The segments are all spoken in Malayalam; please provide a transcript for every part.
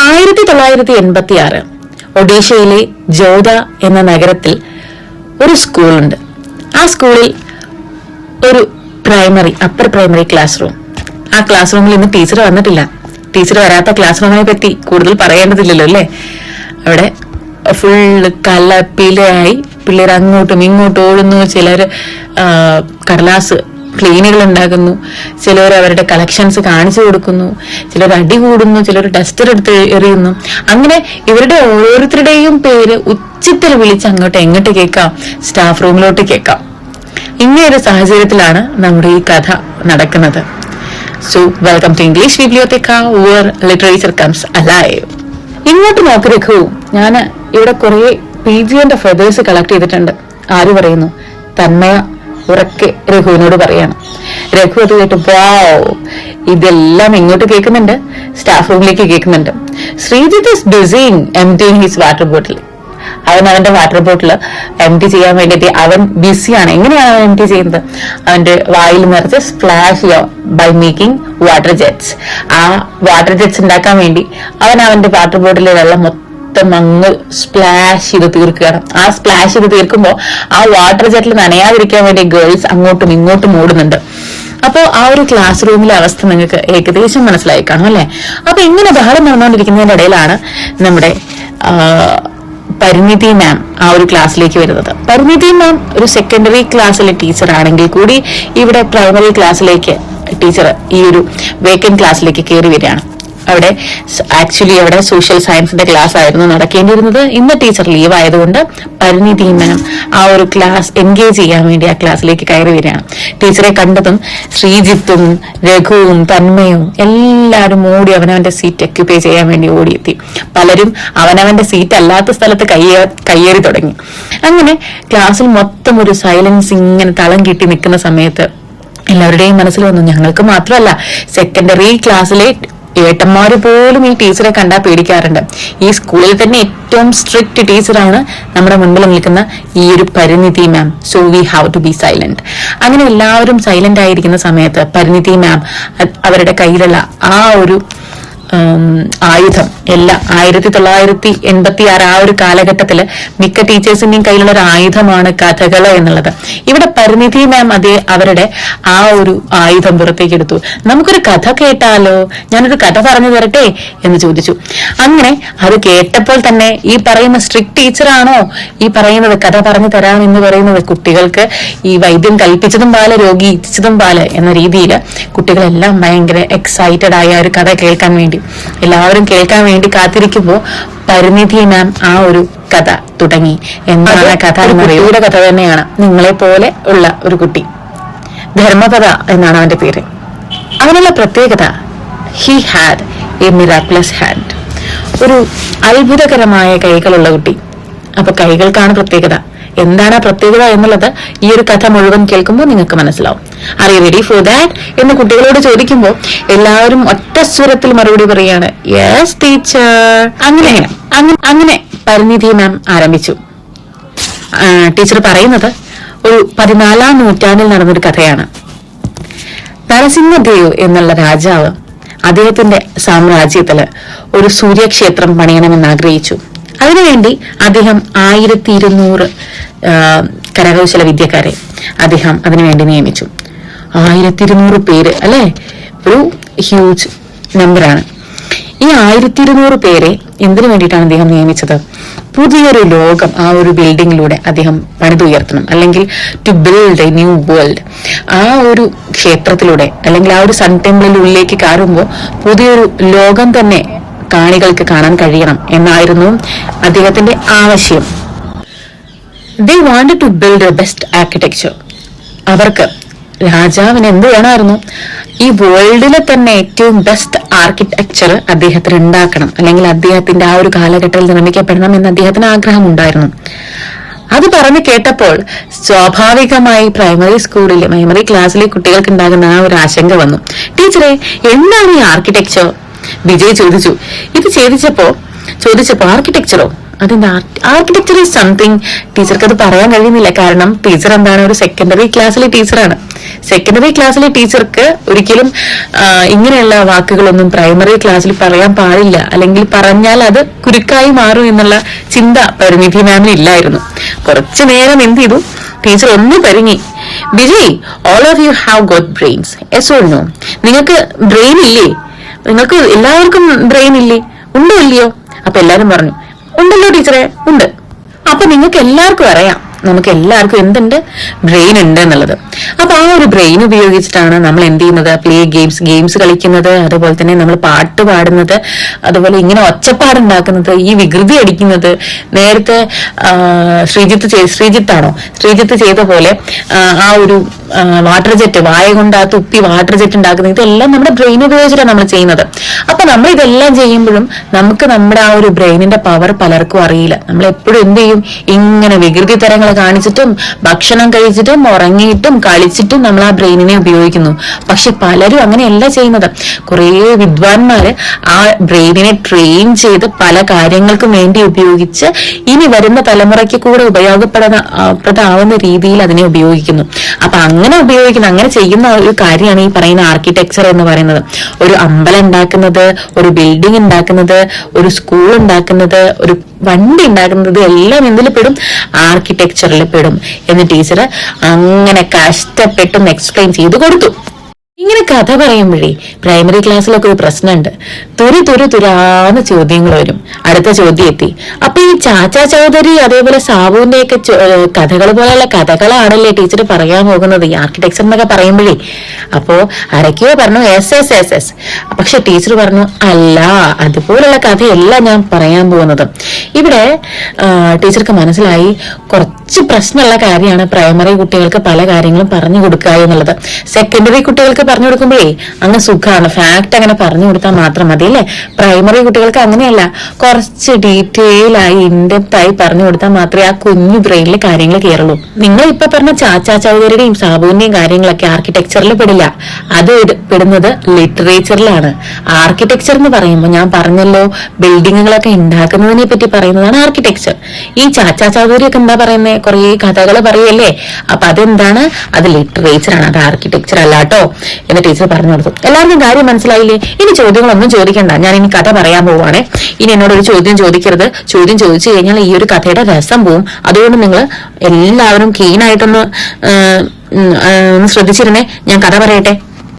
ആയിരത്തി തൊള്ളായിരത്തി എൺപത്തി ആറ് ഒഡീഷയിലെ ജോധ എന്ന നഗരത്തിൽ ഒരു സ്കൂളുണ്ട്. ആ സ്കൂളിൽ ഒരു primary upper primary class room. ആ ക്ലാസ് റൂമിൽ ഇന്ന് ടീച്ചർ വന്നിട്ടില്ല. ടീച്ചർ വരാത്ത ക്ലാസ് റൂമിനെ പറ്റി കൂടുതൽ പറയേണ്ടതില്ലല്ലോ അല്ലേ? അവിടെ ഫുള്ള് കലപ്പിലായി പിള്ളേർ അങ്ങോട്ടും ഇങ്ങോട്ടും ഓടുന്നു. ചിലർ കടലാസ് ക്ലീനുകൾ ഉണ്ടാക്കുന്നു. ചിലർ അവരുടെ കളക്ഷൻസ് കാണിച്ചു കൊടുക്കുന്നു. ചിലർ അടി കൂടുന്നു. ചിലർ ഡസ്റ്റർ എടുത്ത് എറിയുന്നു. അങ്ങനെ ഇവരുടെ ഓരോരുത്തരുടെയും പേര് ഉച്ചത്തിൽ വിളിച്ച് അങ്ങോട്ട് എങ്ങോട്ട് കേൾക്കാം? സ്റ്റാഫ് റൂമിലോട്ട് കേൾക്കാം. ഇങ്ങനെയൊരു സാഹചര്യത്തിലാണ് നമ്മുടെ ഈ കഥ നടക്കുന്നത്. So welcome to English bibliotheca literature comes alive ഇങ്ങോട്ട് നോക്കി രഘു. ഞാൻ ഇവിടെ കുറേ പി ജിന്റെ ഫെതേഴ്സ് കളക്ട് ചെയ്തിട്ടുണ്ട്. ആര് പറയുന്നു? തന്മയ ഉറക്കെ രഘുവിനോട് പറയാണ്. രഘു അത് കേട്ട് വാവ് ഇതെല്ലാം ഇങ്ങോട്ട് കേൾക്കുന്നുണ്ട്. സ്റ്റാഫ് റൂമിലേക്ക് കേൾക്കുന്നുണ്ട്. Sreejith is busying him his water bottle അവൻ അവന്റെ വാട്ടർ ബോട്ടിൽ എം ടി ചെയ്യാൻ വേണ്ടിയിട്ട് അവൻ ബിസിയാണ് എങ്ങനെയാണ് അവൻ എം ടി ചെയ്യുന്നത്? അവന്റെ വായിൽ നിറച്ച് splash by making water jets ആ വാട്ടർ ജെറ്റ്സ് ഉണ്ടാക്കാൻ വേണ്ടി അവൻ അവന്റെ വാട്ടർ ബോട്ടിലെ വെള്ളം മൊത്തം സ്പ്ലാഷ് ചെയ്ത് തീർക്കുകയാണ്. ആ സ്പ്ലാഷ് ചെയ്ത് തീർക്കുമ്പോൾ ആ വാട്ടർ ജെറ്റിൽ നനയാതിരിക്കാൻ വേണ്ടി ഗേൾസ് അങ്ങോട്ടും ഇങ്ങോട്ടും ഓടുന്നുണ്ട്. അപ്പോൾ ആ ഒരു ക്ലാസ് റൂമിലെ അവസ്ഥ നിങ്ങൾക്ക് ഏകദേശം മനസ്സിലായി കാണും അല്ലേ? അപ്പൊ ഇങ്ങനെ ബഹളം നടന്നുകൊണ്ടിരിക്കുന്നതിന്റെ ഇടയിലാണ് നമ്മുടെ പരിണിതി മാം ആ ഒരു ക്ലാസ്സിലേക്ക് വരുന്നത്. പരിണിതി മാം ഒരു സെക്കൻഡറി ക്ലാസ്സിലെ ടീച്ചർ ആണെങ്കിൽ കൂടി ഇവിടെ പ്രൈമറി ക്ലാസ്സിലേക്ക് ടീച്ചർ ഈ ഒരു വേക്കന്റ് ക്ലാസ്സിലേക്ക് കയറി വരികയാണ്. അവിടെ ആക്ച്വലി അവിടെ സോഷ്യൽ സയൻസിന്റെ ക്ലാസ് ആയിരുന്നു നടക്കേണ്ടിയിരുന്നത്. ഇന്ന് ടീച്ചർ ലീവ് ആയതുകൊണ്ട് പരിണിതി മാം ആ ഒരു ക്ലാസ് എൻഗേജ് ചെയ്യാൻ വേണ്ടി ആ ക്ലാസ്സിലേക്ക് കയറി വരികയാണ്. ടീച്ചറെ കണ്ടതും ശ്രീജിത്തും രഘുവും തന്മയും എല്ലാവരും ഓടി അവനവന്റെ സീറ്റ് ഒക്യുപ്പൈ ചെയ്യാൻ വേണ്ടി ഓടിയെത്തി. പലരും അവനവന്റെ സീറ്റ് അല്ലാത്ത സ്ഥലത്ത് കയ്യേ കയ്യേറി തുടങ്ങി. അങ്ങനെ ക്ലാസ്സിൽ മൊത്തം ഒരു സൈലൻസ് ഇങ്ങനെ തളം കിട്ടി നിൽക്കുന്ന സമയത്ത് എല്ലാവരുടെയും മനസ്സിൽ വന്നു. ഞങ്ങൾക്ക് മാത്രമല്ല സെക്കൻഡറി ക്ലാസ്സിലെ ഏട്ടന്മാര് പോലും ഈ ടീച്ചറെ കണ്ടാൽ പേടിക്കാറുണ്ട്. ഈ സ്കൂളിൽ തന്നെ ഏറ്റവും സ്ട്രിക്റ്റ് ടീച്ചറാണ് നമ്മുടെ മുൻപിൽ നിൽക്കുന്ന ഈ ഒരു Parineeti ma'am so we have to be silent അങ്ങനെ എല്ലാവരും സൈലന്റ് ആയിരിക്കുന്ന സമയത്ത് പരിണിതി മാം അവരുടെ കയ്യിലുള്ള ആ ഒരു ആയുധം എല്ലാം. ആയിരത്തി തൊള്ളായിരത്തി എൺപത്തി ആറ് ആ ഒരു കാലഘട്ടത്തിൽ മിക്ക ടീച്ചേഴ്സിന്റെയും കയ്യിലുള്ള ഒരു ആയുധമാണ് കഥകൾ എന്നുള്ളത്. ഇവിടെ പരിണിതി മാം അതേ അവരുടെ ആ ഒരു ആയുധം പുറത്തേക്ക് എടുത്തു. നമുക്കൊരു കഥ കേട്ടാലോ? ഞാനൊരു കഥ പറഞ്ഞു തരട്ടെ? എന്ന് ചോദിച്ചു. അങ്ങനെ അത് കേട്ടപ്പോൾ തന്നെ ഈ പറയുന്ന സ്ട്രിക്ട് ടീച്ചറാണോ ഈ പറയുന്നത് കഥ പറഞ്ഞു തരാം എന്ന് പറയുന്നത് കുട്ടികൾക്ക് ഈ വൈദ്യം കൽപ്പിച്ചതും പാൽ രോഗി ഇച്ഛിച്ചതും പാൽ എന്ന രീതിയിൽ കുട്ടികളെല്ലാം ഭയങ്കര എക്സൈറ്റഡ് ആയ ഒരു കഥ കേൾക്കാൻ വേണ്ടി. എല്ലാവരും കേൾക്കാൻ വേണ്ടി കാത്തിരിക്കുമ്പോൾ പരിണിതി മാം ആ ഒരു കഥ തുടങ്ങി. എന്താണ് കഥ കുട്ടിയുടെ കഥ തന്നെയാണ്. നിങ്ങളെ പോലെ ഉള്ള ഒരു കുട്ടി. ധർമ്മപദ എന്നാണ് അവന്റെ പേര്. അവനുള്ള പ്രത്യേകത he had a miraculous hand ഒരു അത്ഭുതകരമായ കൈകളുള്ള കുട്ടി. അപ്പൊ കൈകൾക്കാണ് പ്രത്യേകത. എന്താണ് ആ പ്രത്യേകത എന്നുള്ളത് ഈ ഒരു കഥ മുഴുവൻ കേൾക്കുമ്പോൾ നിങ്ങൾക്ക് മനസ്സിലാവും. അറിയ റെഡി ഫോർ ദാറ്റ് എന്ന് കുട്ടികളോട് ചോദിക്കുമ്പോൾ എല്ലാവരും ഒറ്റ സ്വരത്തിൽ മറുപടി പറയാണ് യെസ് ടീച്ചർ അങ്ങനെ അങ്ങനെ പരിണിതി മാം ആരംഭിച്ചു. ടീച്ചർ പറയുന്നത് ഒരു പതിനാലാം നൂറ്റാണ്ടിൽ നടന്നൊരു കഥയാണ്. നരസിംഹദേവ് എന്നുള്ള രാജാവ് അദ്ദേഹത്തിന്റെ സാമ്രാജ്യത്തിൽ ഒരു സൂര്യക്ഷേത്രം പണിയണമെന്ന് ആഗ്രഹിച്ചു. അതിനുവേണ്ടി അദ്ദേഹം ആയിരത്തി ഇരുന്നൂറ് കരകൗശല വിദ്യക്കാരെ അദ്ദേഹം അതിനുവേണ്ടി നിയമിച്ചു. ആയിരത്തി ഇരുന്നൂറ് പേര് അല്ലെ? ഒരു ഹ്യൂജ് നമ്പറാണ് ഈ ആയിരത്തി ഇരുന്നൂറ് പേരെ എന്തിനു വേണ്ടിയിട്ടാണ് അദ്ദേഹം നിയമിച്ചത്? പുതിയൊരു ലോകം ആ ഒരു ബിൽഡിങ്ങിലൂടെ അദ്ദേഹം പണിതുയർത്തണം അല്ലെങ്കിൽ to build a new world ആ ഒരു ക്ഷേത്രത്തിലൂടെ അല്ലെങ്കിൽ ആ ഒരു സൺ ടെമ്പിളിനുള്ളിലേക്ക് കയറുമ്പോൾ പുതിയൊരു ലോകം തന്നെ കാണികൾക്ക് കാണാൻ കഴിയണം എന്നായിരുന്നു അദ്ദേഹത്തിന്റെ ആവശ്യം. They wanted to build best architecture അവർക്ക് രാജാവിന് എന്ത് വേണമായിരുന്നു? ഈ വേൾഡിലെ തന്നെ ഏറ്റവും ബെസ്റ്റ് ആർക്കിടെക്ചർ അദ്ദേഹത്തിന് ഉണ്ടാക്കണം. അല്ലെങ്കിൽ അദ്ദേഹത്തിന്റെ ആ ഒരു കാലഘട്ടത്തിൽ നിർമ്മിക്കപ്പെടണം എന്ന് അദ്ദേഹത്തിന് ആഗ്രഹം ഉണ്ടായിരുന്നു അത് പറഞ്ഞു കേട്ടപ്പോൾ സ്വാഭാവികമായി പ്രൈമറി സ്കൂളിലെ പ്രൈമറി ക്ലാസ്സിലെ കുട്ടികൾക്ക് ഉണ്ടാകുന്ന ആ ഒരു ആശങ്ക വന്നു. ടീച്ചറെ എന്താണ് ഈ ആർക്കിടെക്ചർ വിജയ് ചോദിച്ചു. ഇത് ചോദിച്ചപ്പോ ചോദിച്ചപ്പോ ആർക്കിടെക്ചറോ അതിന്റെ ആർക്കിടെക്ചർ ഈസ് സംതിങ് ടീച്ചർക്ക് അത് പറയാൻ കഴിയുന്നില്ല. കാരണം ടീച്ചർ എന്താണ്? ഒരു സെക്കൻഡറി ക്ലാസ്സിലെ ടീച്ചറാണ് സെക്കൻഡറി ക്ലാസ്സിലെ ടീച്ചർക്ക് ഒരിക്കലും ഇങ്ങനെയുള്ള വാക്കുകളൊന്നും പ്രൈമറി ക്ലാസ്സിൽ പറയാൻ പാടില്ല. അല്ലെങ്കിൽ പറഞ്ഞാൽ അത് കുരുക്കായി മാറും എന്നുള്ള ചിന്ത പരിമിതി മാമിന് ഇല്ലായിരുന്നു. കുറച്ചു നേരം എന്ത് ചെയ്തു? ടീച്ചർ ഒന്ന് പരിങ്ങി. Vijay all of you have got brains yes all no നിങ്ങൾക്ക് ബ്രെയിൻ ഇല്ലേ? നിങ്ങൾക്ക് എല്ലാവർക്കും ബ്രെയിൻ ഇല്ലേ? ഉണ്ടോ ഇല്ലയോ? അപ്പൊ എല്ലാരും പറഞ്ഞു ഉണ്ടല്ലോ ടീച്ചറെ ഉണ്ട്. അപ്പൊ നിങ്ങൾക്ക് എല്ലാവർക്കും അറിയാം. നമുക്ക് എല്ലാവർക്കും എന്തുണ്ട്? ബ്രെയിൻ ഉണ്ട് എന്നുള്ളത്. അപ്പൊ ആ ഒരു ബ്രെയിൻ ഉപയോഗിച്ചിട്ടാണ് നമ്മൾ എന്ത് ചെയ്യുന്നത്? പ്ലേ ഗെയിംസ് ഗെയിംസ് കളിക്കുന്നത് അതുപോലെ തന്നെ നമ്മൾ പാട്ട് പാടുന്നത് അതുപോലെ ഇങ്ങനെ ഒച്ചപ്പാടുണ്ടാക്കുന്നത് ഈ വികൃതി അടിക്കുന്നത്. നേരത്തെ ശ്രീജിത്ത് ശ്രീജിത്താണോ? ശ്രീജിത്ത് ചെയ്ത പോലെ ആ ഒരു വാട്ടർ ജെറ്റ് വായ കൊണ്ട് ആ തുപ്പി വാട്ടർ ജെറ്റ് ഉണ്ടാക്കുന്നത് ഇതെല്ലാം നമ്മുടെ ബ്രെയിൻ ഉപയോഗിച്ചിട്ടാണ് നമ്മൾ ചെയ്യുന്നത്. അപ്പൊ നമ്മൾ ഇതെല്ലാം ചെയ്യുമ്പോഴും നമുക്ക് നമ്മുടെ ആ ഒരു ബ്രെയിനിന്റെ പവർ പലർക്കും അറിയില്ല. നമ്മൾ എപ്പോഴും എന്ത് ചെയ്യും? ഇങ്ങനെ വികൃതി തരങ്ങൾ കാണിച്ചിട്ടും ഭക്ഷണം കഴിച്ചിട്ടും ഉറങ്ങിയിട്ടും കളിച്ചിട്ടും നമ്മൾ ആ ബ്രെയിനിനെ ഉപയോഗിക്കുന്നു. പക്ഷെ പലരും അങ്ങനെയല്ല ചെയ്യുന്നത്. കുറേ വിദ്വാൻമാര് ആ ബ്രെയിനിനെ ട്രെയിൻ ചെയ്ത് പല കാര്യങ്ങൾക്കും വേണ്ടി ഉപയോഗിച്ച് ഇനി വരുന്ന തലമുറയ്ക്ക് കൂടെ ഉപയോഗപ്പെടുന്ന പ്രദാവുന്ന രീതിയിൽ അതിനെ ഉപയോഗിക്കുന്നു. അപ്പൊ അങ്ങനെ ഉപയോഗിക്കുന്ന അങ്ങനെ ചെയ്യുന്ന ഒരു കാര്യമാണ് ഈ പറയുന്ന ആർക്കിടെക്ചർ എന്ന് പറയുന്നത്. ഒരു അമ്പലം ഉണ്ടാക്കുന്നത് ഒരു ബിൽഡിംഗ് ഉണ്ടാക്കുന്നത് ഒരു സ്കൂൾ ഉണ്ടാക്കുന്നത് ഒരു വണ്ടി ഉണ്ടാക്കുന്നത് എല്ലാം എന്തിൽ പെടും? ആർക്കിടെക്ചറിൽ പെടും. എന്ന് ടീച്ചർ അങ്ങനെ കഷ്ടപ്പെട്ടൊന്ന് എക്സ്പ്ലെയിൻ ചെയ്ത് കൊടുത്തു. ഇങ്ങനെ കഥ പറയുമ്പോഴേ പ്രൈമറി ക്ലാസ്സിലൊക്കെ ഒരു പ്രശ്നമുണ്ട്. തുരി തുരു തുരാന്ന് ചോദ്യങ്ങൾ വരും. അടുത്ത ചോദ്യം എത്തി. അപ്പൊ ഈ ചാച്ചാ ചൗധരി അതേപോലെ സാബുവിന്റെ ഒക്കെ കഥകൾ പോലെയുള്ള കഥകളാണല്ലേ ടീച്ചർ പറയാൻ പോകുന്നത്. ഈ ആർക്കിടെക്ചർ എന്നൊക്കെ പറയുമ്പോഴേ. അപ്പോ അരക്കോ പറഞ്ഞു എസ് എസ് എസ് എസ് പക്ഷെ ടീച്ചർ പറഞ്ഞു അല്ല അതുപോലുള്ള കഥയല്ല ഞാൻ പറയാൻ പോകുന്നത്. ഇവിടെ ടീച്ചർക്ക് മനസ്സിലായി കുറച്ച് പ്രശ്നമുള്ള കാര്യമാണ് പ്രൈമറി കുട്ടികൾക്ക് പല കാര്യങ്ങളും പറഞ്ഞു കൊടുക്കുക എന്നുള്ളത്. സെക്കൻഡറി കുട്ടികൾക്ക് പറഞ്ഞു കൊടുക്കുമ്പോഴേ അങ്ങ് സുഖമാണ്. ഫാക്ട് അങ്ങനെ പറഞ്ഞു കൊടുത്താൽ മാത്രം മതി അല്ലേ? പ്രൈമറി കുട്ടികൾക്ക് അങ്ങനെയല്ല. കുറച്ച് ഡീറ്റെയിൽ ആയി ഇൻഡെപ്ത് ആയി പറഞ്ഞു കൊടുത്താൽ മാത്രമേ ആ കുഞ്ഞു ബ്രെയിനിൽ കാര്യങ്ങൾ കയറുള്ളൂ നിങ്ങൾ ഇപ്പൊ പറഞ്ഞ ചാച്ചാ ചൗധരിയുടെയും സാബുവിന്റെയും കാര്യങ്ങളൊക്കെ ആർക്കിടെക്ചറിൽ പെടില്ല. അത് പെടുന്നത് ലിറ്ററേച്ചറിലാണ് ആർക്കിടെക്ചർ എന്ന് പറയുമ്പോൾ ഞാൻ പറഞ്ഞല്ലോ ബിൽഡിങ്ങുകളൊക്കെ ഉണ്ടാക്കുന്നതിനെ പറ്റി പറയുന്നതാണ് ആർക്കിടെക്ചർ ഈ ചാച്ചാ ചൗധരി ഒക്കെ എന്താ പറയുന്നത് കുറേ കഥകൾ പറയല്ലേ? അപ്പൊ അതെന്താണ്? അത് ലിറ്ററേച്ചർ ആണ് അത് ആർക്കിടെക്ചർ അല്ല കേട്ടോ എന്ന് ടീച്ചർ പറഞ്ഞു കൊടുത്തു. എല്ലാവർക്കും കാര്യം മനസ്സിലായില്ലേ? ഇനി ചോദ്യങ്ങളൊന്നും ചോദിക്കണ്ട. ഞാൻ ഇനി കഥ പറയാൻ പോവാണേ ഇനി എന്നോട് ഒരു ചോദ്യം ചോദിക്കരുത്. ചോദ്യം ചോദിച്ചു കഴിഞ്ഞാൽ ഈ ഒരു കഥയുടെ രസം പോവും. അതുകൊണ്ട് നിങ്ങൾ എല്ലാവരും കീനായിട്ടൊന്ന് ശ്രദ്ധിച്ചിരുന്നേ. ഞാൻ കഥ പറയട്ടെ?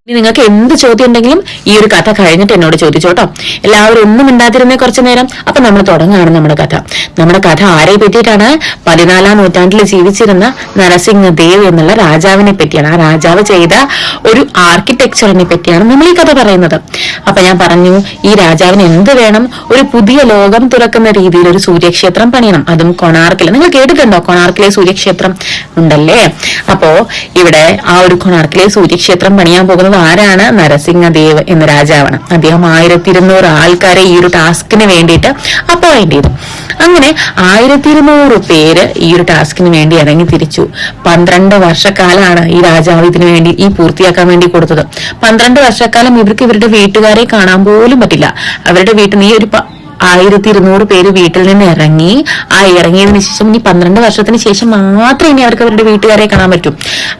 ഇനി നിങ്ങൾക്ക് എന്ത് ചോദ്യം ഉണ്ടെങ്കിലും ഈ ഒരു കഥ കഴിഞ്ഞിട്ട് എന്നോട് ചോദിച്ചോട്ടോ എല്ലാവരും ഒന്നും മിണ്ടാതിരുന്നേ കുറച്ച് നേരം. അപ്പൊ നമ്മൾ തുടങ്ങുകയാണ് നമ്മുടെ കഥ. നമ്മുടെ കഥ ആരെ പറ്റിയിട്ടാണ് പതിനാലാം നൂറ്റാണ്ടിൽ ജീവിച്ചിരുന്ന നരസിംഹദേവ് എന്നുള്ള രാജാവിനെ പറ്റിയാണ്. ആ രാജാവ് ചെയ്ത ഒരു ആർക്കിടെക്ചറിനെ പറ്റിയാണ് നമ്മൾ ഈ കഥ പറയുന്നത്. അപ്പൊ ഞാൻ പറഞ്ഞു ഈ രാജാവിന് എന്ത് വേണം? ഒരു പുതിയ ലോകം തുറക്കുന്ന രീതിയിൽ ഒരു സൂര്യക്ഷേത്രം പണിയണം. അതും കൊണാർക്കിൽ. നിങ്ങൾ കേട്ടിട്ടുണ്ടോ കൊണാർക്കിലെ സൂര്യക്ഷേത്രം? ഉണ്ടല്ലേ? അപ്പോ ഇവിടെ ആ ഒരു കൊണാർക്കിലെ സൂര്യക്ഷേത്രം പണിയാൻ പോകുന്നത് ആരാണ്? നരസിംഹദേവ് എന്ന രാജാവാണ്. അദ്ദേഹം ആയിരത്തി ഇരുന്നൂറ് ആൾക്കാരെ ഈ ഒരു ടാസ്കിന് വേണ്ടിയിട്ട് അപ്പോയിന്റ് ചെയ്തു. അങ്ങനെ ആയിരത്തി ഇരുന്നൂറ് പേര് ഈ ഒരു ടാസ്കിന് വേണ്ടി ഇറങ്ങി തിരിച്ചു. പന്ത്രണ്ട് വർഷക്കാലാണ് ഈ രാജാവ് ഇതിനു വേണ്ടി ഈ പൂർത്തിയാക്കാൻ വേണ്ടി കൊടുത്തത്. പന്ത്രണ്ട് വർഷക്കാലം ഇവർക്ക് ഇവരുടെ വീട്ടുകാരെ കാണാൻ പോലും പറ്റില്ല. അവരുടെ വീട്ടിൽ ഈ ഒരു ആയിരത്തി ഇരുന്നൂറ് പേര് വീട്ടിൽ നിന്ന് ഇറങ്ങി. ആ ഇറങ്ങിയതിനു ശേഷം ഇനി പന്ത്രണ്ട് വർഷത്തിന് ശേഷം മാത്രമേ ഇനി അവർക്ക് അവരുടെ വീട്ടുകാരെ കാണാൻ പറ്റും.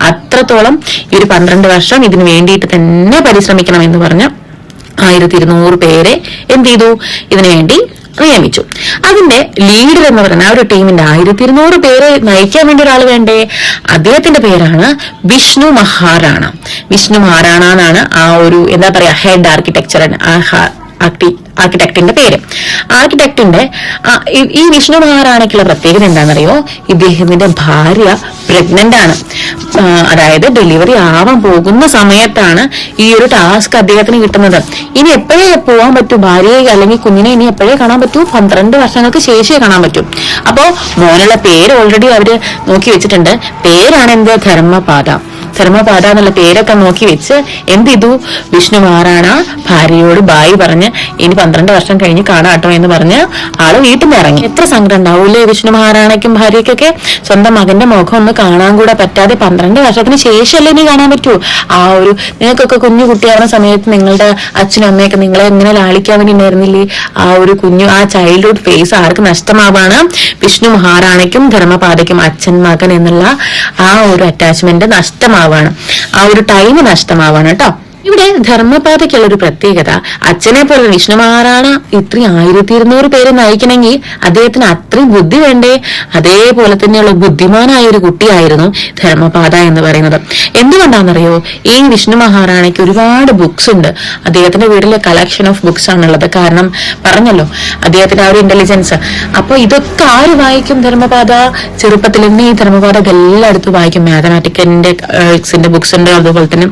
അത്രത്തോളം ഈ ഒരു പന്ത്രണ്ട് വർഷം ഇതിനു വേണ്ടിയിട്ട് തന്നെ പരിശ്രമിക്കണം എന്ന് പറഞ്ഞ ആയിരത്തി ഇരുന്നൂറ് പേരെ എന്ത് ചെയ്തു? ഇതിനു വേണ്ടി നിയമിച്ചു. അതിന്റെ ലീഡർ എന്ന് പറയുന്ന ആ ഒരു ടീമിന്റെ ആയിരത്തി ഇരുന്നൂറ് പേരെ നയിക്കാൻ വേണ്ടി ഒരാൾ വേണ്ടേ? അദ്ദേഹത്തിന്റെ പേരാണ് വിഷ്ണു മഹാറാണ വിഷ്ണു മഹാറാണ എന്നാണ് ആ ഒരു എന്താ പറയാ ഹെഡ് ആർക്കിടെക്ചർ ആർക്കിടെക്ടിന്റെ പേര്. ആർക്കിടെക്ടിന്റെ ഈ- വിഷ്ണു മഹാറാണയ്ക്കുള്ള പ്രത്യേകത എന്താണെന്നറിയോ? ഇദ്ദേഹത്തിന്റെ ഭാര്യ പ്രഗ്നന്റ് ആണ്. അതായത് ഡെലിവറി ആവാൻ പോകുന്ന സമയത്താണ് ഈ ഒരു ടാസ്ക് അദ്ദേഹത്തിന് കിട്ടുന്നത്. ഇനി എപ്പോഴേ പോകാൻ പറ്റൂ? ഭാര്യയെ അല്ലെങ്കിൽ കുഞ്ഞിനെ ഇനി എപ്പോഴേ കാണാൻ പറ്റൂ? പന്ത്രണ്ട് വർഷങ്ങൾക്ക് ശേഷമേ കാണാൻ പറ്റൂ. അപ്പോ മോനുള്ള പേര് ഓൾറെഡി അവർ നോക്കി വെച്ചിട്ടുണ്ട്. പേരാണ് എന്ത്? ധർമ്മപാത ധർമ്മപാത എന്നുള്ള പേരൊക്കെ നോക്കി വെച്ച് എന്ത് ചെയ്തു വിഷ്ണു മഹാറാണ ഭാര്യയോട് ബായി പറഞ്ഞ് ഇനി പന്ത്രണ്ട് വർഷം കഴിഞ്ഞ് കാണാട്ടോ എന്ന് പറഞ്ഞ് ആൾ വീട്ടിൽ നിന്ന് ഇറങ്ങി. എത്ര സങ്കടം ഉണ്ടാവൂലേ വിഷ്ണു മഹാറാണയ്ക്കും ഭാര്യയ്ക്കൊക്കെ? സ്വന്തം മകന്റെ മുഖം ഒന്ന് കാണാൻ കൂടെ പറ്റാതെ പന്ത്രണ്ട് വർഷത്തിന് ശേഷമല്ലേ ഇനി കാണാൻ പറ്റൂ? ആ ഒരു നിങ്ങൾക്കൊക്കെ കുഞ്ഞു കുട്ടിയാവുന്ന സമയത്ത് നിങ്ങളുടെ അച്ഛനും അമ്മയൊക്കെ നിങ്ങളെ എങ്ങനെ ലാളിക്കാൻ വേണ്ടി ഉണ്ടായിരുന്നില്ലേ? ആ ഒരു കുഞ്ഞു ആ ചൈൽഡ്ഹുഡ് ഫേസ് ആർക്ക് നഷ്ടമാവാണ്? വിഷ്ണു മഹാറാണയ്ക്കും ധർമ്മപാതയ്ക്കും അച്ഛൻ മകൻ എന്നുള്ള ആ ഒരു അറ്റാച്ച്മെന്റ് നഷ്ടമാവാണ്. ആ ഒരു ടൈം നഷ്ടമാവാണ് കേട്ടോ. ഇവിടെ ധർമ്മപാതയ്ക്കുള്ള ഒരു പ്രത്യേകത അച്ഛനെ പോലെ വിഷ്ണു മഹാറാണ ഇത്രയും ആയിരത്തി ഇരുന്നൂറ് പേര് നയിക്കണമെങ്കിൽ അദ്ദേഹത്തിന് അത്രയും ബുദ്ധി വേണ്ടേ? അതേപോലെ തന്നെയുള്ള ബുദ്ധിമാനായ ഒരു കുട്ടിയായിരുന്നു ധർമ്മപാത എന്ന് പറയുന്നത്. എന്തുകൊണ്ടാണെന്നറിയോ? ഈ വിഷ്ണു മഹാറാണയ്ക്ക് ഒരുപാട് ബുക്സ് ഉണ്ട്. അദ്ദേഹത്തിന്റെ വീട്ടിലെ കളക്ഷൻ ഓഫ് ബുക്സ് ആണുള്ളത്. കാരണം പറഞ്ഞല്ലോ അദ്ദേഹത്തിന്റെ ആ ഒരു ഇന്റലിജൻസ് അപ്പൊ ഇതൊക്കെ ആര് വായിക്കും ധർമ്മപാത ചെറുപ്പത്തിൽ തന്നെ ഈ ധർമ്മപാത എല്ലായിടത്തും വായിക്കും. മാത്തമാറ്റിക്കലിന്റെ ന്റെ ബുക്സ് ഉണ്ട് അതുപോലെ തന്നെ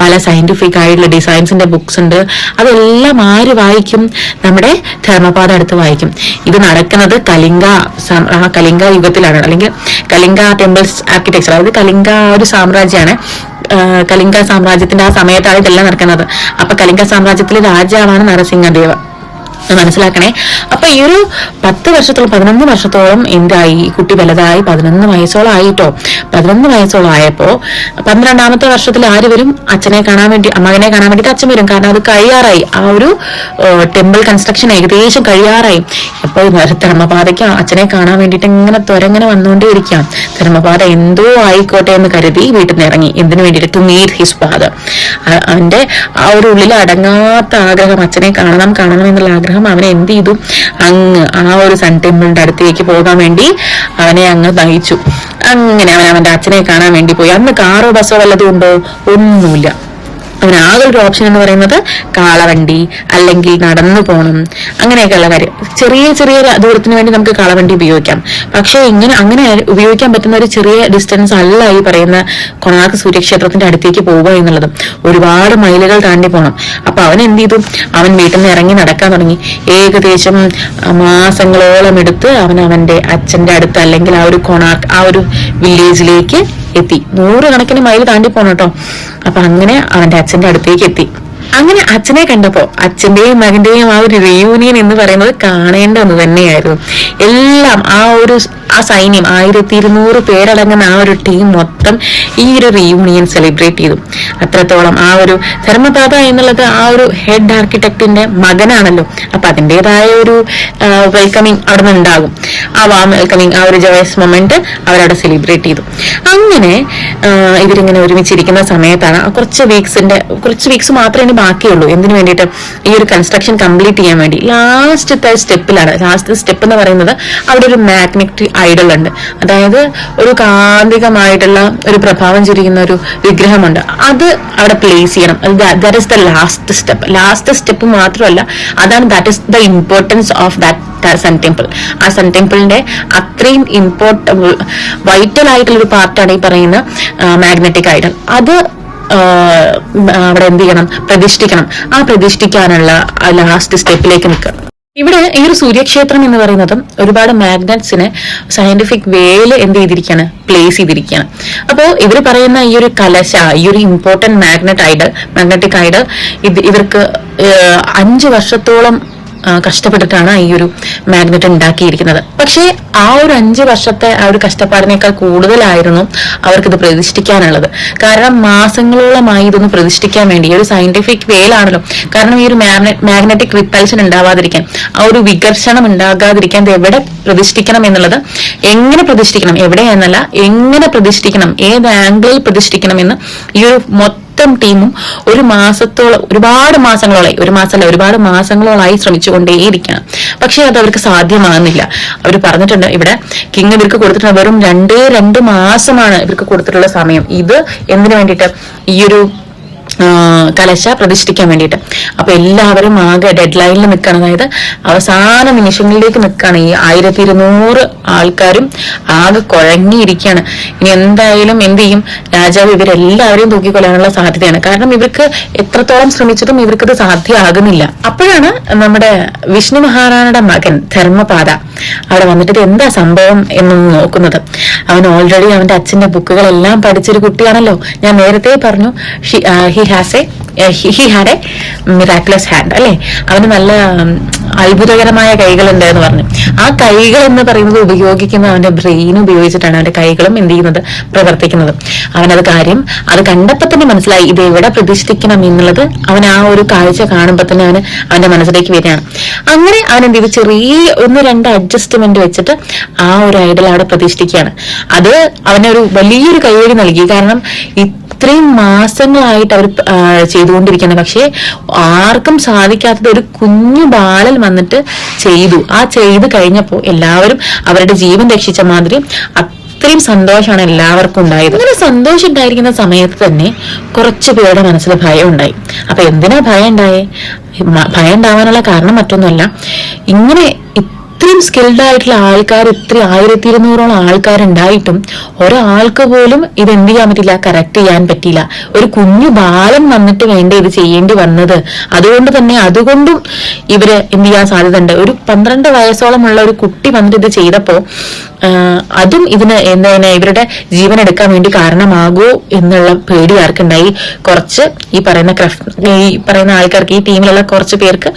പല സയന്റിഫിക് ആയിട്ടുള്ള ഡിസൈൻസിന്റെ ബുക്സ് ഉണ്ട്. അതെല്ലാം ആര് വായിക്കും? നമ്മുടെ ധർമ്മപാത അടുത്ത് വായിക്കും. ഇത് നടക്കുന്നത് കലിംഗ കലിംഗ യുഗത്തിലാണ്. അല്ലെങ്കിൽ കലിംഗ ടെമ്പിൾസ് ആർക്കിടെക്ചർ അതായത് കലിംഗ ഒരു സാമ്രാജ്യമാണ് കലിംഗ സാമ്രാജ്യത്തിന്റെ ആ സമയത്താണ് ഇതെല്ലാം നടക്കുന്നത്. അപ്പൊ കലിംഗ സാമ്രാജ്യത്തിലെ രാജാവാണ് നരസിംഹദേവ. മനസ്സിലാക്കണേ. അപ്പൊ ഈ ഒരു പത്ത് വർഷത്തോളം പതിനൊന്ന് വർഷത്തോളം എന്തായി? കുട്ടി വലുതായി പതിനൊന്ന് വയസ്സോളം ആയിട്ടോ? പതിനൊന്ന് വയസ്സോളം ആയപ്പോ പന്ത്രണ്ടാമത്തെ വർഷത്തിൽ ആര് വരും? അച്ഛനെ കാണാൻ വേണ്ടി മകനെ കാണാൻ വേണ്ടിട്ട് അച്ഛൻ വരും. കാരണം അത് കഴിയാറായി. ആ ഒരു ടെമ്പിൾ കൺസ്ട്രക്ഷൻ ഏകദേശം കഴിയാറായി. അപ്പൊ ധർമ്മപാതയ്ക്ക് അച്ഛനെ കാണാൻ വേണ്ടിയിട്ട് ഇങ്ങനെ തുരങ്ങനെ വന്നുകൊണ്ടേ ഇരിക്കാം ധർമ്മപാത എന്തോ ആയിക്കോട്ടെ എന്ന് കരുതി വീട്ടിൽ നിന്ന് ഇറങ്ങി. എന്തിനു വേണ്ടിയിട്ട്? ടു മീറ്റ് ഹിസ് ഫാദർ അവന്റെ ആ ഒരു ഉള്ളിൽ അടങ്ങാത്ത ആഗ്രഹം അച്ഛനെ കാണണം കാണണം എന്നുള്ള ആഗ്രഹം അവനെ എന്ത് ചെയ്തു? അങ്ങ് ആ ഒരു സൺ ടെമ്പിളിന്റെ അടുത്തേക്ക് പോകാൻ വേണ്ടി അവനെ അങ്ങ് നയിച്ചു അങ്ങനെ അവൻ അവന്റെ അച്ഛനെ കാണാൻ വേണ്ടി പോയി. അന്ന് കാറോ ബസ്സോ വല്ലതും ഉണ്ടോ? ഒന്നുമില്ല. അവന് ആകെ ഒരു ഓപ്ഷൻ എന്ന് പറയുന്നത് കാളവണ്ടി അല്ലെങ്കിൽ നടന്നു പോകണം അങ്ങനെയൊക്കെയുള്ള കാര്യം. ചെറിയ ചെറിയ ദൂരത്തിന് വേണ്ടി നമുക്ക് കാളവണ്ടി ഉപയോഗിക്കാം. പക്ഷേ ഇങ്ങനെ അങ്ങനെ ഉപയോഗിക്കാൻ പറ്റുന്ന ഒരു ചെറിയ ഡിസ്റ്റൻസ് അല്ല ഈ പറയുന്ന കൊണാർക്ക് സൂര്യക്ഷേത്രത്തിന്റെ അടുത്തേക്ക് പോവുക എന്നുള്ളത്. ഒരുപാട് മൈലുകൾ താണ്ടി പോകണം അപ്പൊ അവൻ എന്ത് ചെയ്തു? അവൻ വീട്ടിൽ നിന്ന് ഇറങ്ങി നടക്കാൻ തുടങ്ങി. ഏകദേശം മാസങ്ങളോളം എടുത്ത് അവൻ അവന്റെ അച്ഛന്റെ അടുത്ത് അല്ലെങ്കിൽ ആ ഒരു കൊണാർക്ക് ആ ഒരു വില്ലേജിലേക്ക് എത്തി. നൂറുകണക്കിന് മൈൽ താണ്ടി പോണം കേട്ടോ അപ്പൊ അങ്ങനെ അവന്റെ അച്ഛന്റെ അടുത്തേക്ക് എത്തി. അങ്ങനെ അച്ഛനെ കണ്ടപ്പോ അച്ഛന്റെയും മകന്റെയും ആ ഒരു റീയൂണിയൻ എന്ന് പറയുന്നത് കാണേണ്ട ഒന്ന് തന്നെയായിരുന്നു. എല്ലാം ആ ഒരു ആ സൈന്യം ആയിരത്തി ഇരുന്നൂറ് പേരടങ്ങുന്ന ആ ഒരു ടീം മൊത്തം ഈ ഒരു റീയൂണിയൻ സെലിബ്രേറ്റ് ചെയ്തു. അത്രത്തോളം ആ ഒരു ധർമ്മപാത എന്നുള്ളത് ആ ഒരു ഹെഡ് ആർക്കിടെക്ടിന്റെ മകനാണല്ലോ. അപ്പൊ അതിന്റെതായ ഒരു വെൽക്കമിങ് അവിടെ നിന്ന് ഉണ്ടാകും. ആ വാം വെൽക്കമിങ് ആ ഒരു ജോയസ് മൊമെന്റ് അവരവിടെ സെലിബ്രേറ്റ് ചെയ്തു. അങ്ങനെ ഇവരിങ്ങനെ ഒരുമിച്ചിരിക്കുന്ന സമയത്താണ് കുറച്ച് വീക്സിന്റെ കുറച്ച് വീക്സ് മാത്രമേ ഇനി ബാക്കിയുള്ളൂ. എന്തിനു വേണ്ടിയിട്ട് ഈ ഒരു കൺസ്ട്രക്ഷൻ കംപ്ലീറ്റ് ചെയ്യാൻ വേണ്ടി. ലാസ്റ്റത്തെ സ്റ്റെപ്പിലാണ് ലാസ്റ്റ് സ്റ്റെപ്പ് എന്ന് പറയുന്നത് അവിടെ ഒരു മാഗ്നറ്റിക് ഐഡൽ ഉണ്ട്. അതായത് ഒരു കാന്തികമായിട്ടുള്ള ഒരു പ്രഭാവം ചുരിക്കുന്ന ഒരു വിഗ്രഹമുണ്ട്. അത് അവിടെ പ്ലേസ് ചെയ്യണം. That is the last step last step മാത്രമല്ല അതാണ് that is the importance of that sun temple ആ സൺ ടെമ്പിളിന്റെ അത്രയും ഇമ്പോർട്ട വൈറ്റൽ ആയിട്ടുള്ള ഒരു പാർട്ടാണ് ഈ പറയുന്ന മാഗ്നറ്റിക് ഐഡൽ അത് അവിടെ എന്ത് ചെയ്യണം? പ്രതിഷ്ഠിക്കണം. ആ പ്രതിഷ്ഠിക്കാനുള്ള ലാസ്റ്റ് സ്റ്റെപ്പിലേക്ക് നിൽക്കുക. ഇവിടെ ഈ ഒരു സൂര്യക്ഷേത്രം എന്ന് പറയുന്നതും ഒരുപാട് മാഗ്നറ്റ്സിനെ സയന്റിഫിക് വേയിൽ എന്ത് ചെയ്തിരിക്കുകയാണ് പ്ലേസ് ചെയ്തിരിക്കുകയാണ് അപ്പോൾ ഇവർ പറയുന്ന ഈ ഒരു കലശ ഈ ഒരു important magnet idol magnetic idol ഇത് ഇവർക്ക് അഞ്ച് വർഷത്തോളം കഷ്ടപ്പെട്ടിട്ടാണ് ഈ ഒരു മാഗ്നറ്റ് ഉണ്ടാക്കിയിരിക്കുന്നത്. പക്ഷേ ആ ഒരു അഞ്ച് വർഷത്തെ ആ ഒരു കഷ്ടപ്പാടിനേക്കാൾ കൂടുതലായിരുന്നു അവർക്കിത് പ്രതിഷ്ഠിക്കാനുള്ളത്. കാരണം മാസങ്ങളോളമായി ഇതൊന്ന് പ്രതിഷ്ഠിക്കാൻ വേണ്ടി ഒരു സയന്റിഫിക് വേയിലാണല്ലോ കാരണം ഈ ഒരു മാഗ്നറ്റിക് റിപ്പൽഷൻ ഉണ്ടാവാതിരിക്കാൻ ആ ഒരു വികർഷണം ഉണ്ടാകാതിരിക്കാൻ ഇത് എവിടെ പ്രതിഷ്ഠിക്കണം എന്നുള്ളത് എങ്ങനെ പ്രതിഷ്ഠിക്കണം എവിടെ എന്നല്ല എങ്ങനെ പ്രതിഷ്ഠിക്കണം ഏത് ആംഗിളിൽ പ്രതിഷ്ഠിക്കണം എന്ന് ഈ ഒരു ടീമും ഒരു മാസത്തോളം ഒരുപാട് മാസങ്ങളോളായി ഒരു മാസമല്ല ഒരുപാട് മാസങ്ങളോളായി ശ്രമിച്ചുകൊണ്ടേയിരിക്കണം. പക്ഷെ അത് അവർക്ക് സാധ്യമാകുന്നില്ല. അവർ പറഞ്ഞിട്ടുണ്ട് ഇവിടെ കിങ് ഇവർക്ക് കൊടുത്തിട്ടുണ്ട് വെറും രണ്ടേ രണ്ട് മാസമാണ് ഇവർക്ക് കൊടുത്തിട്ടുള്ള സമയം. ഇത് എന്തിനു വേണ്ടിയിട്ട്? ഈ ഒരു കലശ പ്രതിഷ്ഠിക്കാൻ വേണ്ടിയിട്ട്. അപ്പൊ എല്ലാവരും ആകെ ഡെഡ് ലൈനിൽ നിൽക്കണം അതായത് അവസാന നിമിഷങ്ങളിലേക്ക് നിൽക്കുകയാണ് ഈ ആയിരത്തി ഇരുന്നൂറ് ആൾക്കാരും ആകെ കുഴങ്ങിയിരിക്കുകയാണ് ഇനി എന്തായാലും എന്ത് ചെയ്യും? രാജാവ് ഇവരെല്ലാവരെയും തൂക്കിക്കൊല്ലാനുള്ള സാധ്യതയാണ്. കാരണം ഇവർക്ക് എത്രത്തോളം ശ്രമിച്ചിട്ടും ഇവർക്കത് സാധ്യമാകുന്നില്ല. അപ്പോഴാണ് നമ്മുടെ വിഷ്ണു മഹാറാണയുടെ മകൻ ധർമ്മപാത അവിടെ വന്നിട്ട് എന്താ സംഭവം എന്നൊന്ന് നോക്കുന്നത്. അവൻ ഓൾറെഡി അവന്റെ അച്ഛന്റെ ബുക്കുകളെല്ലാം പഠിച്ചൊരു കുട്ടിയാണല്ലോ. ഞാൻ നേരത്തെ പറഞ്ഞു he has a he had a miraculous hand അല്ലെ? അവന് നല്ല അത്ഭുതകരമായ കൈകൾ എന്ന് പറഞ്ഞു. ആ കൈകൾ എന്ന് പറയുന്നത് ഉപയോഗിക്കുന്ന അവന്റെ ബ്രെയിൻ ഉപയോഗിച്ചിട്ടാണ് അവന്റെ കൈകളും എന്ത് ചെയ്യുന്നത്? പ്രവർത്തിക്കുന്നത്. അവനത് കാര്യം അത് കണ്ടപ്പോ തന്നെ മനസ്സിലായി. ഇത് എവിടെ പ്രതിഷ്ഠിക്കണം എന്നുള്ളത് അവൻ ആ ഒരു കാഴ്ച കാണുമ്പോ തന്നെ അവന് അവന്റെ മനസ്സിലേക്ക് വരികയാണ്. അങ്ങനെ അവൻ എന്ത് ചെയ്തു? ചെറിയ ഒന്ന് രണ്ട് അഡ്ജസ്റ്റ്മെന്റ് വെച്ചിട്ട് ആ ഒരു ഐഡൽ അവിടെ പ്രതിഷ്ഠിക്കുകയാണ്. അത് അവനൊരു വലിയൊരു കൈവഴി നൽകി. കാരണം ഇത്രയും മാസങ്ങളായിട്ട് അവർ ചെയ്തുകൊണ്ടിരിക്കുന്നത്. പക്ഷേ ആർക്കും സാധിക്കാത്തത് ഒരു കുഞ്ഞു ബാലൻ വന്നിട്ട് ചെയ്തു. ആ ചെയ്ത് കഴിഞ്ഞപ്പോൾ എല്ലാവരും അവരുടെ ജീവൻ രക്ഷിച്ച മാതിരി അത്രയും സന്തോഷമാണ് എല്ലാവർക്കും ഉണ്ടായത്. അങ്ങനെ സന്തോഷം ഉണ്ടായിരിക്കുന്ന സമയത്ത് തന്നെ കുറച്ച് പേരുടെ മനസ്സിൽ ഭയം ഉണ്ടായി. അപ്പൊ എന്തിനാ ഭയം ഉണ്ടായേ? ഭയം ഉണ്ടാവാനുള്ള കാരണം മറ്റൊന്നുമല്ല. ഇങ്ങനെ ഇത്രയും സ്കിൽഡ് ആയിട്ടുള്ള ആൾക്കാർ ഇത്ര ആയിരത്തി ഇരുന്നൂറോളം ആൾക്കാരുണ്ടായിട്ടും ഒരാൾക്ക് പോലും ഇത് എന്ത് ചെയ്യാൻ പറ്റില്ല കറക്റ്റ് ചെയ്യാൻ പറ്റില്ല. ഒരു കുഞ്ഞു ബാലൻ വന്നിട്ട് വേണ്ട ഇത് ചെയ്യേണ്ടി വന്നത്. അതുകൊണ്ട് തന്നെ അതുകൊണ്ടും ഇവർ എന്ത് ചെയ്യാൻ സാധ്യതയുണ്ട്. ഒരു പന്ത്രണ്ട് വയസ്സോളമുള്ള ഒരു കുട്ടി വന്നിട്ട് ഇത് ചെയ്തപ്പോ അതും ഇതിന് എന്താണ് ഇവരുടെ ജീവൻ എടുക്കാൻ വേണ്ടി കാരണമാകൂ എന്നുള്ള പേടി ആർക്കുണ്ടായി. കുറച്ച് ഈ പറയുന്ന ക്രഫ് ഈ പറയുന്ന ആൾക്കാർക്ക് ഈ ടീമിലുള്ള കുറച്ച് പേർക്ക്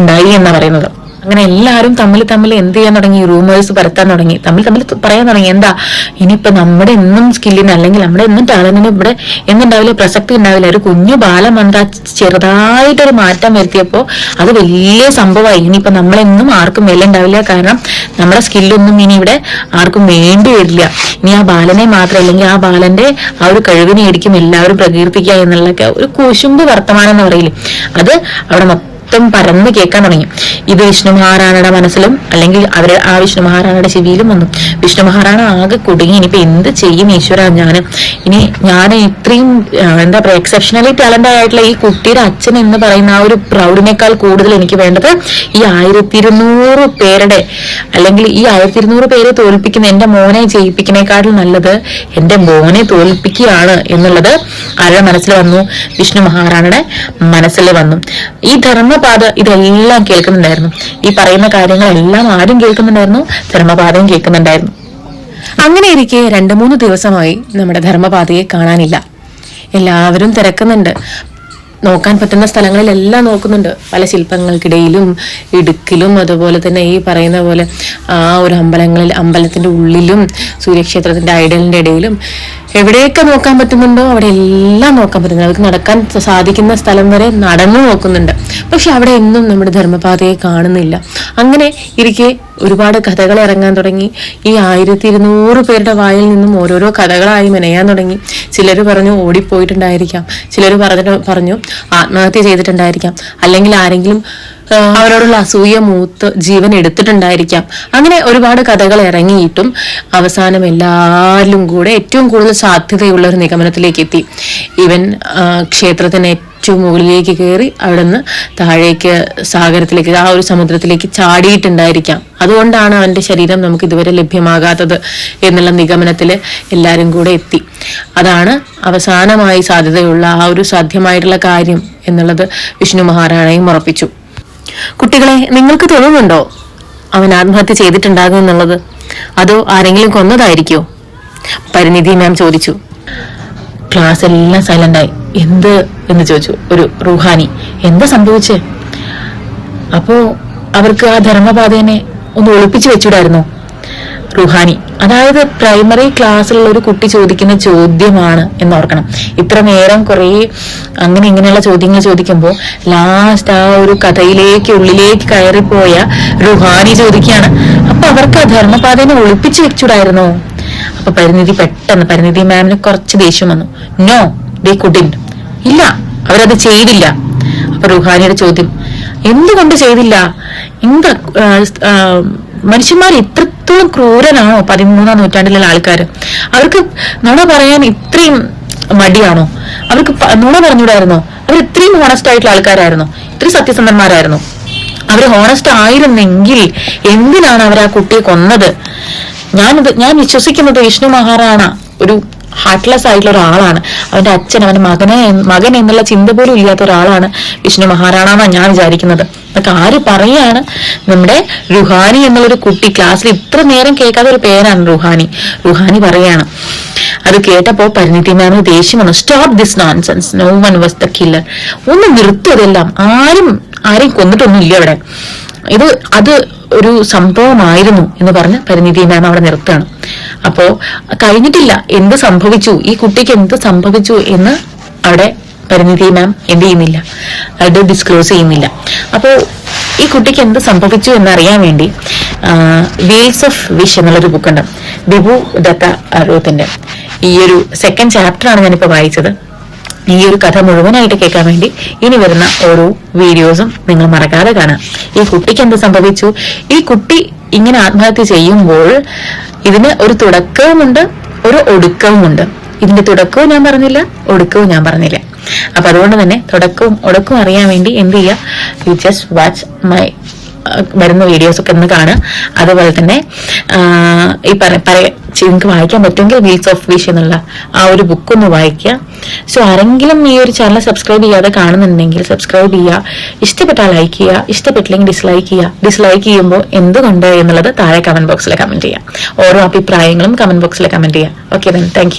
ഉണ്ടായി എന്നാ പറയുന്നത്. അങ്ങനെ എല്ലാവരും തമ്മിൽ തമ്മിൽ എന്ത് ചെയ്യാൻ തുടങ്ങി? റൂമേഴ്സ് പരത്താൻ തുടങ്ങി. തമ്മിൽ തമ്മിൽ പറയാൻ തുടങ്ങി. എന്താ? ഇനിയിപ്പോ നമ്മുടെ എന്നും സ്കില്ലിന് അല്ലെങ്കിൽ നമ്മുടെ എന്നും ടാലന്റിന് ഇവിടെ എന്നുണ്ടാവില്ല പ്രസക്തി ഉണ്ടാവില്ല. ഒരു കുഞ്ഞു ബാലം എന്താ ചെറുതായിട്ടൊരു മാറ്റം വരുത്തിയപ്പോ അത് വലിയ സംഭവമായി. ഇനിയിപ്പോ നമ്മളെന്നും ആർക്കും വില ഉണ്ടാവില്ല. കാരണം നമ്മുടെ സ്കില്ലൊന്നും ഇനി ഇവിടെ ആർക്കും വേണ്ടി വരില്ല. ഇനി ആ ബാലനെ മാത്രം അല്ലെങ്കിൽ ആ ബാലന്റെ ആ ഒരു കഴിവിനെ ആയിരിക്കും എല്ലാവരും പ്രകീർത്തിക്കുക എന്നുള്ളൊക്കെ ഒരു കുശുമ്പ് വർത്തമാനം എന്ന് പറയില്ലേ? അത് അവിടെ മൊത്തം പരന്ന് കേൾക്കാൻ തുടങ്ങി. ഇത് വിഷ്ണു മഹാറാണയുടെ മനസ്സിലും അല്ലെങ്കിൽ അവരെ ആ വിഷ്ണു മഹാറാണയുടെ ചെവിയിലും വന്നു. വിഷ്ണു മഹാറാണ ആകെ കുടുങ്ങി. ഇനിയിപ്പോ എന്ത് ചെയ്യും ഈശ്വര ഞാൻ ഇനി ഞാൻ ഇത്രയും എന്താ പറയാ എക്സെപ്ഷണലി ടാലന്റ് ആയിട്ടുള്ള ഈ കുട്ടിയുടെ അച്ഛൻ എന്ന് പറയുന്ന ആ ഒരു പ്രൗഡിനേക്കാൾ കൂടുതൽ എനിക്ക് വേണ്ടത് ഈ ആയിരത്തി ഇരുന്നൂറ് പേരുടെ അല്ലെങ്കിൽ ഈ ആയിരത്തി ഇരുന്നൂറ് പേരെ തോൽപ്പിക്കുന്ന എന്റെ മോനെ ജയിപ്പിക്കുന്നേക്കാളും നല്ലത് എന്റെ മോനെ തോൽപ്പിക്കുകയാണ് എന്നുള്ളത് ആരുടെ മനസ്സിൽ വന്നു. വിഷ്ണു മഹാറാണയുടെ മനസ്സിൽ വന്നു. ഈ ധർമ്മപാത ഇതെല്ലാം കേൾക്കുന്നുണ്ടായിരുന്നു. ഈ പറയുന്ന കാര്യങ്ങളെല്ലാം ആരും കേൾക്കുന്നുണ്ടായിരുന്നു. ധർമ്മപാതയും കേൾക്കുന്നുണ്ടായിരുന്നു. അങ്ങനെ ഇരിക്കെ രണ്ടു മൂന്ന് ദിവസമായി നമ്മുടെ ധർമ്മപാതയെ കാണാനില്ല. എല്ലാവരും തിരക്കുന്നുണ്ട്. നോക്കാൻ പറ്റുന്ന സ്ഥലങ്ങളിലെല്ലാം നോക്കുന്നുണ്ട്. പല ശില്പങ്ങൾക്കിടയിലും ഇടുക്കിലും അതുപോലെ തന്നെ ഈ പറയുന്ന പോലെ ആ ഒരു അമ്പലങ്ങളിൽ അമ്പലത്തിന്റെ ഉള്ളിലും സൂര്യക്ഷേത്രത്തിന്റെ ഐഡലിന്റെ ഇടയിലും എവിടെയൊക്കെ നോക്കാൻ പറ്റുന്നുണ്ടോ അവിടെ എല്ലാം നോക്കാൻ പറ്റുന്നുണ്ട് അവർക്ക് നടക്കാൻ സാധിക്കുന്ന സ്ഥലം വരെ നടന്നു നോക്കുന്നുണ്ട്. പക്ഷെ അവിടെ എന്നും നമ്മുടെ ധർമ്മപാതയെ കാണുന്നില്ല. അങ്ങനെ ഇരിക്കെ ഒരുപാട് കഥകൾ ഇറങ്ങാൻ തുടങ്ങി. ഈ ആയിരത്തി ഇരുന്നൂറ് പേരുടെ വായിൽ നിന്നും ഓരോരോ കഥകളായി മെനയാൻ തുടങ്ങി. ചിലർ പറഞ്ഞു ഓടിപ്പോയിട്ടുണ്ടായിരിക്കാം. ചിലർ പറഞ്ഞിട്ട് പറഞ്ഞു ആത്മഹത്യ ചെയ്തിട്ടുണ്ടായിരിക്കാം. അല്ലെങ്കിൽ ആരെങ്കിലും അവരോടുള്ള അസൂയ മൂത്ത് ജീവൻ എടുത്തിട്ടുണ്ടായിരിക്കാം. അങ്ങനെ ഒരുപാട് കഥകൾ ഇറങ്ങിയിട്ടും അവസാനം എല്ലാവരിലും കൂടെ ഏറ്റവും കൂടുതൽ സാധ്യതയുള്ള ഒരു നിഗമനത്തിലേക്ക് എത്തി. ഇവൻ ക്ഷേത്രത്തിന് ഏറ്റവും മുകളിലേക്ക് കയറി അവിടെ നിന്ന് താഴേക്ക് സാഗരത്തിലേക്ക് ആ ഒരു സമുദ്രത്തിലേക്ക് ചാടിയിട്ടുണ്ടായിരിക്കാം. അതുകൊണ്ടാണ് അവന്റെ ശരീരം നമുക്ക് ഇതുവരെ ലഭ്യമാകാത്തത് എന്നുള്ള നിഗമനത്തിൽ എല്ലാവരും കൂടെ എത്തി. അതാണ് അവസാനമായി സാധ്യതയുള്ള ആ ഒരു സാധ്യമായിട്ടുള്ള കാര്യം എന്നുള്ളത് വിഷ്ണു മഹാരാണയും ഉറപ്പിച്ചു. കുട്ടികളെ നിങ്ങൾക്ക് തോന്നുന്നുണ്ടോ? അവൻ ആത്മഹത്യ ചെയ്തിട്ടുണ്ടാകും എന്നുള്ളത്? അതോ ആരെങ്കിലും കൊന്നതായിരിക്കോ? പരിനിധി മാം ചോദിച്ചു. ക്ലാസ് എല്ലാം സൈലന്റായി എന്ത്? എന്ന് ചോദിച്ചു. ഒരു റുഹാനി. എന്താ സംഭവിച്ചേ? അപ്പോ അവർക്ക് ആ ധർമ്മപാതേനെ ഒന്ന് ഒളിപ്പിച്ചു വെച്ചൂടായിരുന്നോ. റുഹാനി. അതായത് പ്രൈമറി ക്ലാസ്സിലുള്ള ഒരു കുട്ടി ചോദിക്കുന്ന ചോദ്യമാണ് എന്ന് ഓർക്കണം ഇത്ര നേരം കുറേ അങ്ങനെ ഇങ്ങനെയുള്ള ചോദ്യങ്ങൾ ചോദിക്കുമ്പോൾ ലാസ്റ്റ് ആ ഒരു കഥയിലേക്ക് ഉള്ളിലേക്ക് കയറിപ്പോയ റുഹാനി ചോദിക്കുകയാണ് അപ്പൊ അവർക്ക് ആ ധർമ്മപാതേനെ ഒളിപ്പിച്ചു വെച്ചൂടായിരുന്നോ? അപ്പൊ പരിനിധി പെട്ടെന്ന് പരിനിധി മാമിന് കുറച്ച് ദേഷ്യം വന്നു. നോ ദേ കുഡിൻ ഇല്ല അവരത് ചെയ്തില്ല. അപ്പൊ റുഹാനിയുടെ ചോദ്യം എന്തുകൊണ്ട് ചെയ്തില്ല? എന്താ മനുഷ്യന്മാർ ആ, ഇത്രത്തോളം ക്രൂരനാണോ പതിമൂന്നാം നൂറ്റാണ്ടിലുള്ള ആൾക്കാർ അവർക്ക് നുണ പറയാൻ ഇത്രയും മടിയാണോ? അവർക്ക് നുണ പറഞ്ഞൂടായിരുന്നോ അവർ ഇത്രയും ഹോണസ്റ്റ് ആയിട്ടുള്ള ആൾക്കാരായിരുന്നു? ഇത്രയും സത്യസന്ധന്മാരായിരുന്നു? അവർ ഹോണസ്റ്റ് ആയിരുന്നെങ്കിൽ എന്തിനാണ് അവർ ആ കുട്ടിയെ കൊന്നത്? ഞാനിത് ഞാൻ വിശ്വസിക്കുന്നത് വിഷ്ണു മഹാറാണ ഒരു ഹാർട്ട്ലെസ് ആയിട്ടുള്ള ഒരാളാണ്. അവന്റെ അച്ഛൻ അവന്റെ മകനെ മകൻ എന്നുള്ള ചിന്ത പോലും ഇല്ലാത്ത ഒരാളാണ് വിഷ്ണു മഹാരാണാന്നാണ് ഞാൻ വിചാരിക്കുന്നത്. അതൊക്കെ ആര് പറയാണ്? നമ്മുടെ റുഹാനി എന്നുള്ളൊരു കുട്ടി ക്ലാസ്സിൽ ഇത്ര നേരം കേൾക്കാത്ത ഒരു പേരാണ് റുഹാനി. റുഹാനി പറയാണ് അത് കേട്ടപ്പോ പരിണിതി മാമിന് ദേഷ്യം വന്നു. Stop this nonsense no one was the killer ഒന്ന് നിർത്തും അതെല്ലാം. ആരും ആരെയും കൊന്നിട്ടൊന്നും ഇല്ല അവിടെ ഇത് അത് ഒരു സംഭവമായിരുന്നു എന്ന് പറഞ്ഞ് പരിനിധി മാം അവിടെ നിർത്തുകയാണ് അപ്പോ കഴിഞ്ഞിട്ടില്ല. എന്ത് സംഭവിച്ചു? ഈ കുട്ടിക്ക് എന്ത് സംഭവിച്ചു എന്ന് അവിടെ പരിനിധി മാം എന്ത് ചെയ്യുന്നില്ല. അത് ഡിസ്ക്ലോസ് ചെയ്യുന്നില്ല. അപ്പോൾ ഈ കുട്ടിക്ക് എന്ത് സംഭവിച്ചു എന്നറിയാൻ വേണ്ടി വീൽസ് ഓഫ് വിഷ് എന്നുള്ളൊരു ബുക്കുണ്ട് ബിബു ദത്ത അറൂത്തിന്റെ ഈ ഒരു സെക്കൻഡ് ചാപ്റ്ററാണ് ഞാനിപ്പോ വായിച്ചത്. ഈ ഒരു കഥ മുഴുവനായിട്ട് കേൾക്കാൻ വേണ്ടി ഇനി വരുന്ന ഓരോ വീഡിയോസും നിങ്ങൾ മറക്കാതെ കാണാം. ഈ കുട്ടിക്ക് എന്ത് സംഭവിച്ചു? ഈ കുട്ടി ഇങ്ങനെ ആത്മഹത്യ ചെയ്യുമ്പോൾ ഇതിന് ഒരു തുടക്കവുമുണ്ട് ഒരു ഒടുക്കവുമുണ്ട്. ഇതിന്റെ തുടക്കവും ഞാൻ പറഞ്ഞില്ല ഒടുക്കവും ഞാൻ പറഞ്ഞില്ല. അപ്പൊ അതുകൊണ്ട് തന്നെ തുടക്കവും ഒടുക്കവും അറിയാൻ വേണ്ടി എന്ത് ചെയ്യുക യു ജസ്റ്റ് വാച്ച് മൈ വരുന്ന വീഡിയോസ് ഒക്കെ ഒന്ന് കാണുക. അതുപോലെ തന്നെ ഈ പറ നിങ്ങൾക്ക് വായിക്കാൻ പറ്റുമെങ്കിൽ വീൽസ് ഓഫ് വിഷ് എന്നുള്ള ആ ഒരു ബുക്ക് ഒന്ന് വായിക്കുക. സോ ആരെങ്കിലും ഈ ഒരു ചാനൽ സബ്സ്ക്രൈബ് ചെയ്യാതെ കാണുന്നുണ്ടെങ്കിൽ സബ്സ്ക്രൈബ് ചെയ്യുക. ഇഷ്ടപ്പെട്ടാൽ ലൈക്ക് ചെയ്യുക. ഇഷ്ടപ്പെട്ടില്ലെങ്കിൽ ഡിസ്ലൈക്ക് ചെയ്യുക. ഡിസ്ലൈക്ക് ചെയ്യുമ്പോൾ എന്തുകൊണ്ട് എന്നുള്ളത് താഴെ കമന്റ് ബോക്സിൽ കമന്റ് ചെയ്യുക ഓരോ അഭിപ്രായങ്ങളും കമന്റ് ബോക്സിൽ കമന്റ് ചെയ്യുക ഓക്കെ ദൻ താങ്ക്